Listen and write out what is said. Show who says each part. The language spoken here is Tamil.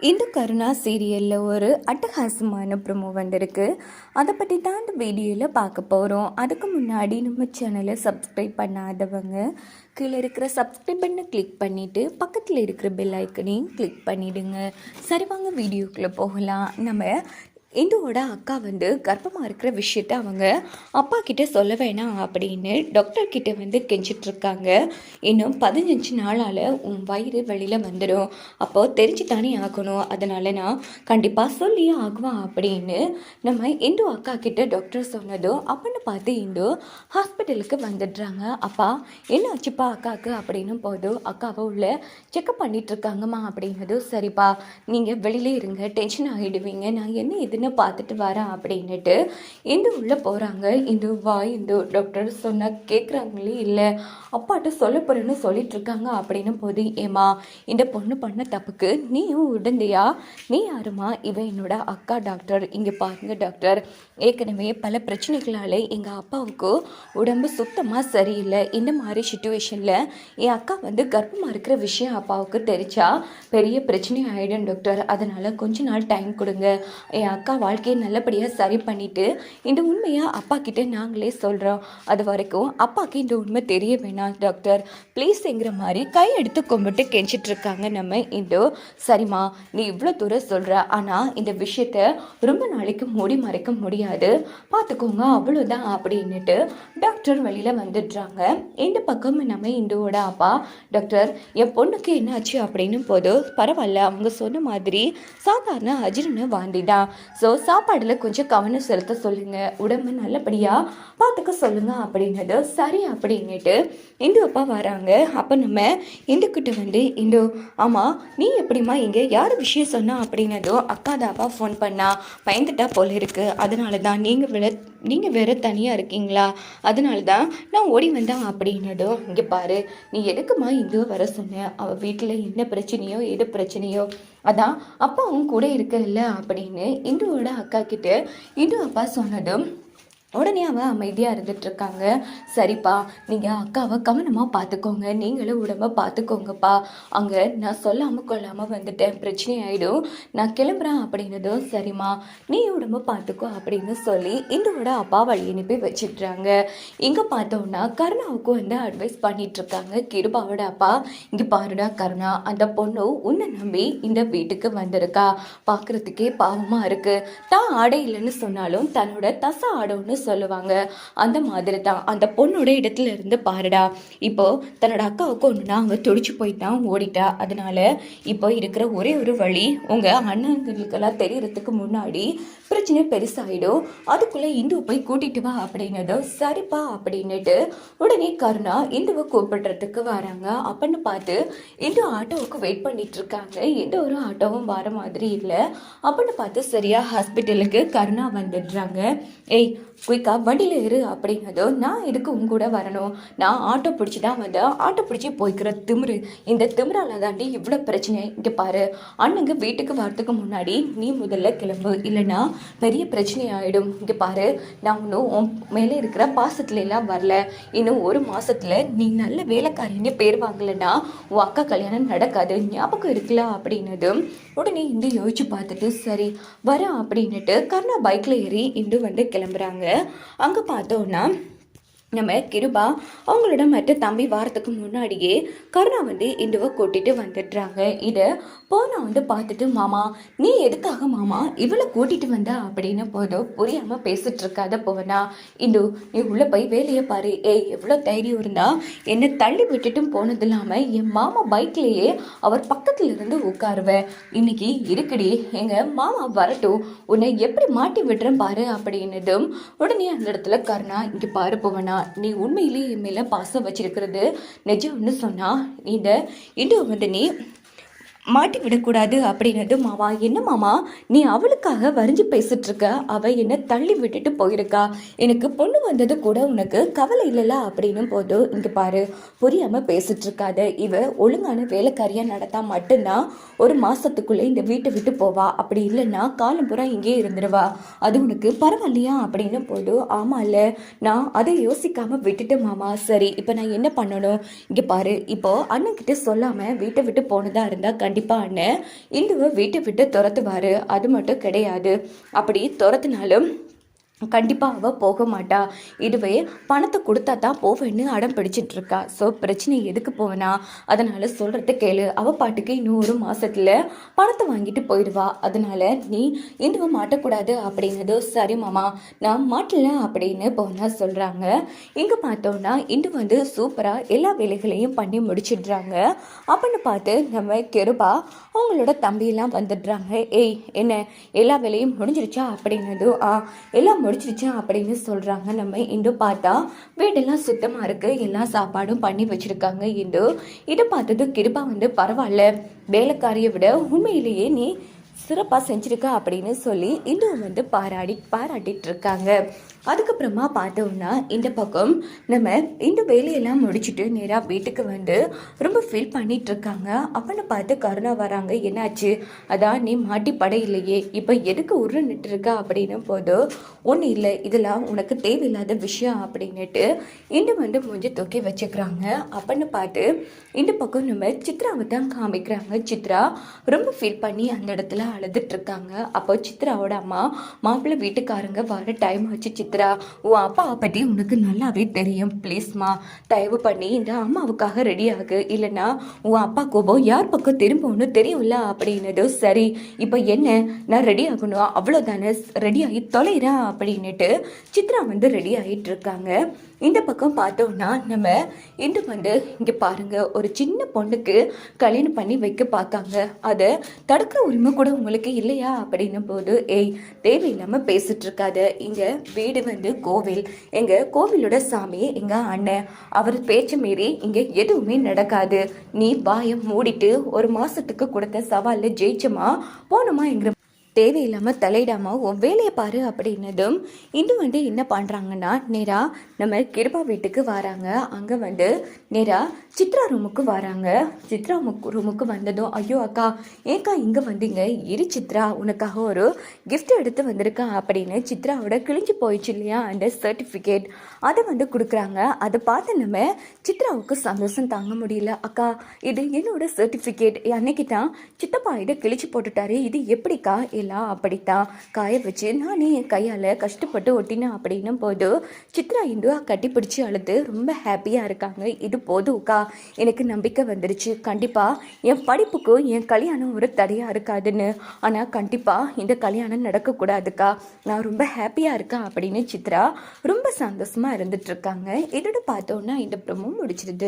Speaker 1: இந்த கருணா சீரியலில் ஒரு அட்டகாசமான ப்ரொமோ வந்திருக்கு. அதை பற்றி தான் இந்த வீடியோவில் பார்க்க போகிறோம் அதுக்கு முன்னாடி நம்ம சேனலை சப்ஸ்கிரைப் பண்ணாதவங்க கீழே இருக்கிற சப்ஸ்கிரைப் பண்ணை கிளிக் பண்ணிவிட்டு பக்கத்தில் இருக்கிற பெல் ஐக்கனையும் கிளிக் பண்ணிவிடுங்க சரி வாங்க வீடியோக்குள்ளே போகலாம். நம்ம இந்துவோட அக்கா வந்து கர்ப்பமாக இருக்கிற விஷயத்த அவங்க அப்பா கிட்ட சொல்ல வேணாம் அப்படின்னு டாக்டர் கிட்ட வந்து கெஞ்சிட்ருக்காங்க இன்னும் பதினஞ்சு நாளால் உன் வயிறு வெளியில் வந்துடும். அப்போது தெரிஞ்சு தானே ஆகணும். அதனால நான் கண்டிப்பாக சொல்லியே ஆகுவான் அப்படின்னு நம்ம இந்து அக்கா கிட்ட டாக்டர் சொன்னதும் அப்படின்னு பார்த்து இந்து ஹாஸ்பிட்டலுக்கு வந்துடுறாங்க. அப்பா என்ன ஆச்சுப்பா அக்காவுக்கு அப்படின்னு போதும் அக்காவை உள்ள செக்கப் பண்ணிகிட்ருக்காங்கம்மா அப்படிங்கிறதும் அப்படின்னதும் சரிப்பா. நீங்கள் வெளியிலே இருங்க டென்ஷன் ஆகிடுவீங்க நான் என்ன இது எதுன்னு பார்த்துட்டு வரேன் அப்படின்னுட்டு இந்து உள்ளே போகிறாங்க இந்து வா இந்து டாக்டர் சொன்னால் கேட்குறாங்களே இல்லை அப்பாட்ட சொல்ல போகிறேன்னு சொல்லிட்டு இருக்காங்க அப்படின்னும் போது ஏமா இந்த பொண்ணு பண்ண தப்புக்கு நீயும் உடந்தையா? நீ யாருமா இவன் என்னோட அக்கா டாக்டர் இங்கே பாருங்க டாக்டர் ஏற்கனவே பல பிரச்சனைகளால் எங்கள் அப்பாவுக்கு உடம்பு சுத்தமாக சரியில்லை. இந்த மாதிரி சுச்சுவேஷனில் என் அக்கா வந்து கர்ப்பமாக இருக்கிற விஷயம் அப்பாவுக்கு தெரிச்சா பெரிய பிரச்சனை ஆகிடும் டாக்டர் அதனால் கொஞ்ச நாள் டைம் கொடுங்க. என் அக்கா அக்கா வாழ்க்கையை நல்லபடியாக சரி பண்ணிவிட்டு இந்த உண்மையை அப்பா கிட்டே நாங்களே சொல்கிறோம் அது வரைக்கும் அப்பாவுக்கு இந்த உண்மை தெரிய வேணாம் டாக்டர். ப்ளீஸ்ங்கிற மாதிரி கை எடுத்து கும்பிட்டு கெஞ்சிட்ருக்காங்க நம்ம. இந்தோ சரிம்மா நீ இவ்வளோ தூரம் சொல்கிற ஆனால் இந்த விஷயத்த ரொம்ப நாளைக்கு மூடி மறைக்க முடியாது. பார்த்துக்கோங்க அவ்வளோதான் அப்படின்னுட்டு டாக்டர் வெளியில் வந்துடுறாங்க. இந்த பக்கம் நம்ம இந்துவோட அப்பா டாக்டர் என் பொண்ணுக்கு என்னாச்சு? அப்படின்னு போது பரவாயில்ல அவங்க சொன்ன மாதிரி சாதாரண அஜிரண வாந்தி தான். ஸோ சாப்பாடில் கொஞ்சம் கவனம் செலுத்த சொல்லுங்கள் உடம்பு நல்லபடியாக பார்த்துக்க சொல்லுங்கள் அப்படின்னது சரி அப்படின்னுட்டு இந்து அப்பா வராங்க. அப்போ நம்ம இந்துக்கிட்ட வந்து இந்து ஆமாம் நீ எப்படிம்மா இங்கே? யார் விஷயம் சொன்னா? அப்படின்னதோ அக்கா தாப்பா ஃபோன் பண்ணா பயந்துட்டா போல இருக்கு. அதனால தான் நீங்கள் விட நீங்கள் வேற தனியாக இருக்கீங்களா? அதனால தான் நான் ஓடி வந்தேன் அப்படின்னதும் இங்கே பாரு நீ எதுக்குமா இங்கே வர சொன்னேன் அவள் வீட்டில் என்ன பிரச்சனையோ எது பிரச்சனையோ? அதான் அப்பாவும் கூட இருக்கல அப்படின்னு இந்துவோட அக்கா கிட்ட இந்து அப்பா சொன்னதும் உடனே அவன் அமைதியாக இருந்துட்டு இருக்காங்க சரிப்பா நீங்கள் அக்காவை கவனமாக பார்த்துக்கோங்க நீங்களும் உடம்ப பார்த்துக்கோங்கப்பா அங்கே நான் சொல்லாமல் கொள்ளாமல் வந்துட்டேன். பிரச்சனை ஆகிடும் நான் கிளம்புறேன் அப்படின்னதும் சரிம்மா. நீ உடம்ப பார்த்துக்கோ அப்படின்னு சொல்லி இந்தோட அப்பா வழி அனுப்பி வச்சிட்றாங்க. இங்கே பார்த்தோன்னா கருணாவுக்கும் வந்து அட்வைஸ் பண்ணிகிட்ருக்காங்க கிருபாவோட அப்பா. இங்கே பாருடா கருணா அந்த பொண்ணு உன்னை நம்பி இந்த வீட்டுக்கு வந்திருக்கா. பார்க்குறதுக்கே பாவமாக இருக்குது தான் ஆடை இல்லைன்னு சொன்னாலும் தன்னோட தச ஆடோன்னு சொல்லுவாங்க. அந்த மாதிரி தான் அந்த பொண்ணோட இடத்துல இருந்து பாருடா. இப்போ தன்னோட அக்காவுக்கு ஒன்றுனா அவங்க துடிச்சு போயிட்டான் ஓடிட்டா. அதனால இப்போ இருக்கிற ஒரே ஒரு வழி உங்கள் அண்ணங்களுக்கெல்லாம் தெரியறதுக்கு முன்னாடி பிரச்சனை பெருசாயிடும். அதுக்குள்ளே இந்துவை போய் கூட்டிட்டு வா அப்படின்னதோ சரிப்பா அப்படின்னுட்டு உடனே கருணா இந்துவை கூப்பிடுறதுக்கு வராங்க. அப்படின்னு பார்த்து இந்து ஆட்டோவுக்கு வெயிட் பண்ணிட்டு இருக்காங்க எந்த ஒரு ஆட்டோவும் வர மாதிரி இல்லை. அப்படின்னு பார்த்து சரியா ஹாஸ்பிட்டலுக்கு கருணா வந்துடுறாங்க. ஏய் குயிக்கா வண்டியில் இரு அப்படின்னதோ நான் எதுக்கு உங்க கூட வரணும்? நான் ஆட்டோ பிடிச்சி தான் வந்தேன். ஆட்டோ பிடிச்சி போய்க்கிற திமிரு. இந்த திமிரால தாண்டி இவ்வளோ பிரச்சனை. இங்கே பாரு அண்ணங்க வீட்டுக்கு வரத்துக்கு முன்னாடி நீ முதல்ல கிளம்பு. இல்லைன்னா பெரிய பிரச்சனை ஆகிடும் இங்கே பாரு நான் இன்னும் உன் மேலே இருக்கிற பாசத்துல எல்லாம் வரல. இன்னும் ஒரு மாசத்துல நீ நல்ல வேலைக்காரின்னு பேர் வாங்கலைன்னா உன் அக்கா கல்யாணம் நடக்காது ஞாபகம் இருக்குல்ல அப்படின்னதும் உடனே இந்து யோசிச்சு பார்த்துட்டு சரி வரேன் அப்படின்னுட்டு கர்ணா பைக்கில் ஏறி இந்து வந்து கிளம்புறாங்க. அங்கே பார்த்தோன்னா நம்ம கிருபா அவங்களோட மற்ற தம்பி வாரத்துக்கு முன்னாடியே கருணா வந்து இந்துவை கூட்டிட்டு வந்துடுறாங்க. இதை போனா வந்து பார்த்துட்டு மாமா நீ எதுக்காக மாமா இவளை கூட்டிட்டு வந்த? அப்படின்னு போதும் புரியாம பேசிட்டு இருக்காத போவனா. இந்து நீ உள்ள போய் வேலையை பாரு. ஏய் எவ்வளோ தைரியம் இருந்தா என்னை தள்ளி விட்டுட்டும் போனது இல்லாம என் மாமா பைக்லேயே அவர் பக்கத்துல இருந்து உட்காருவேன் இன்னைக்கு இருக்குடி. எங்க மாமா வரட்டும். உன்னை எப்படி மாட்டி விடுறேன் பாரு அப்படின்னதும் உடனே அந்த இடத்துல கருணா இங்க பாரு போவனா நீ உண்மையிலேயே என் மேல பாசம் வச்சிருக்கிறது. நிஜம்னு சொன்னால் இந்த இண்டு வந்து நீ மாட்டி விடக்கூடாது அப்படின்னது மாமா என்ன மாமா? நீ அவளுக்காக வரிஞ்சு பேசிட்டு இருக்க அவ என்னை தள்ளி விட்டுட்டு போயிருக்கா. எனக்கு பொண்ணு வந்தது கூட உனக்கு கவலை இல்லைல்ல அப்படின்னும் போது இங்கே பாரு புரியாமல் பேசிட்டு இருக்காத இவ ஒழுங்கான வேலைக்காரியாக நடத்தா மட்டும்தான் ஒரு மாதத்துக்குள்ளே இந்த வீட்டை விட்டு போவா. அப்படி இல்லைன்னா காலம் பூரா இங்கேயே இருந்துருவா. அது உனக்கு பரவாயில்லையா? அப்படின்னும் போது ஆமாம் இல்லை நான் அதை யோசிக்காமல் விட்டுட்டு மாமா. சரி இப்போ நான் என்ன பண்ணணும்? இங்கே பாரு இப்போ அண்ணன் கிட்ட சொல்லாமல் வீட்டை விட்டு போனதாக இருந்தால் கண்டிப்பா கண்டிப்பாக அண்ணன் இந்துவை வீட்டை விட்டு துரத்துவார். அது மட்டும் கிடையாது. அப்படி துரத்துனாலும் கண்டிப்பாக அவள் போக மாட்டா. இதுவே பணத்தை கொடுத்தா தான் போவேன்னு அடம் பிடிச்சிட்டு இருக்கா. ஸோ பிரச்சனை எதுக்கு போனா அதனால் சொல்கிறத கேளு. அவள் பாட்டுக்கு இன்னும் ஒரு மாதத்தில் பணத்தை வாங்கிட்டு போயிடுவா. அதனால் நீ இந்துவை மாட்டக்கூடாது அப்படின்னது சரி மாமா நான் மாட்டல அப்படின்னு போனா சொல்கிறாங்க இங்கே பார்த்தோன்னா இந்து வந்து சூப்பராக எல்லா வேலைகளையும் பண்ணி முடிச்சிடுறாங்க. அப்படின்னு பார்த்து நம்ம கெருபா அவங்களோட தம்பியெல்லாம் வந்துடுறாங்க. ஏய் என்ன? எல்லா வேலையும் முடிஞ்சிருச்சா? அப்படின்னதும் ஆ எல்லாம் முடிச்சிருச்சு அப்படின்னு சொல்கிறாங்க நம்ம இன்று பார்த்தா வீடெல்லாம் சுத்தமாக இருக்குது எல்லா சாப்பாடும் பண்ணி வச்சுருக்காங்க இன்று இதை பார்த்தது கிருபா வந்து பரவாயில்ல. வேலைக்காரியை விட உண்மையிலேயே நீ சிறப்பாக செஞ்சுருக்க அப்படின்னு சொல்லி இந்து வந்து பாராடி பாராட்டிட்டு இருக்காங்க. அதுக்கப்புறமா பார்த்தோம்னா இந்த பக்கம் நம்ம இந்த வேலையெல்லாம் முடிச்சுட்டு நேராக வீட்டுக்கு வந்து ரொம்ப ஃபீல் பண்ணிட்டு இருக்காங்க அவனை பார்த்து கருணா வராங்க. என்னாச்சு? அதான் நீ மாட்டி படையிலையே. இப்போ எதுக்கு உருண்டுட்டு இருக்க அப்படின்னு போது ஒன்றும் இல்லை. இதெல்லாம் உனக்கு தேவையில்லாத விஷயம். அப்படின்னுட்டு இண்டு வந்து மூஞ்சி தூக்கி வச்சுக்கிறாங்க. அப்படின்னு பார்த்து இந்த பக்கம் நம்ம சித்ராவை தான் காமிக்கிறாங்க. சித்ரா ரொம்ப ஃபீல் பண்ணி அந்த இடத்துல அழுதுட்டு இருக்காங்க அப்போ சித்ராவோட அம்மா மாப்பிள்ளை வீட்டுக்காரங்க வர டைம் ஆச்சு சித்ரா. உன் அப்பாவை பற்றி உனக்கு நல்லாவே தெரியும். ப்ளீஸ்மா தயவு பண்ணி இந்த அம்மாவுக்காக ரெடி ஆகு. இல்லைன்னா உன் அப்பா கோபம் யார் பக்கம் திரும்பணும்னு தெரியும்ல? அப்படின்னது சரி இப்போ என்ன? நான் ரெடி ஆகணும். அவ்வளோதானே ரெடி ஆகி தொலைறா. அப்படின்னுட்டு சித்ரா வந்து ரெடி ஆகிட்டு இருக்காங்க இந்த பக்கம் பார்த்தோம்னா நம்ம இன்று வந்து இங்கே பாருங்கள் ஒரு சின்ன பொண்ணுக்கு கல்யாணம் பண்ணி வைக்க பார்க்காங்க அதை தடுக்கிற உரிமை கூட உங்களுக்கு இல்லையா? அப்படின்னும் போது ஏய் தேவையில்லாமல் பேசிட்டு இருக்காத. இங்கே வீடு வந்து கோவில். எங்கள் கோவிலோட சாமி எங்கள் அண்ணன். அவர் பேச்சு மீறி இங்கே எதுவுமே நடக்காது. நீ பாயம் மூடிட்டு ஒரு மாதத்துக்கு கொடுத்த சவாலில் ஜெயிச்சோமா? போனோமா எங்கிற தேவையில்லாமல் தலையிடாமல் உன் வேலையை பாரு அப்படின்னதும் இன்னும் வந்து என்ன பண்ணுறாங்கன்னா நேராக நம்ம கிருபா வீட்டுக்கு வராங்க. அங்கே வந்து நேராக சித்ரா ரூமுக்கு வராங்க. சித்ரா ரூமுக்கு வந்ததும் ஐயோ அக்கா ஏக்கா இங்கே வந்தீங்க? இரு சித்ரா உனக்காக ஒரு கிஃப்ட் எடுத்து வந்திருக்கா? அப்படின்னு சித்ராவோட கிழிஞ்சு போயிடுச்சு இல்லையா? அந்த சர்டிஃபிகேட் அதை வந்து கொடுக்குறாங்க. அதை பார்த்து நம்ம சித்ராவுக்கு சந்தோஷம் தாங்க முடியல. அக்கா இது என்னோட சர்டிஃபிகேட் அன்னைக்கு தான் சித்தப்பா இதை கிழிச்சு போட்டுட்டாரு. இது எப்படிக்கா? எல்லாம் அப்படித்தான் காய வச்சு நானே என் கையால் கஷ்டப்பட்டு ஒட்டினேன். அப்படின்னும் போது சித்ரா இந்து கட்டி பிடிச்சி அழுது ரொம்ப ஹாப்பியாக இருக்காங்க. இது போதும்க்கா. எனக்கு நம்பிக்கை வந்துடுச்சு கண்டிப்பாக என் படிப்புக்கும் என் கல்யாணம் ஒரு தடையாக இருக்காதுன்னு. ஆனால் கண்டிப்பாக இந்த கல்யாணம் நடக்கக்கூடாதுக்கா. நான் ரொம்ப ஹாப்பியாக இருக்கேன் அப்படின்னு சித்ரா ரொம்ப சந்தோஷமாக இருந்துட்டு இருக்காங்க. இதோட பார்த்தோன்னா இந்த ப்ரமோ முடிச்சிருது.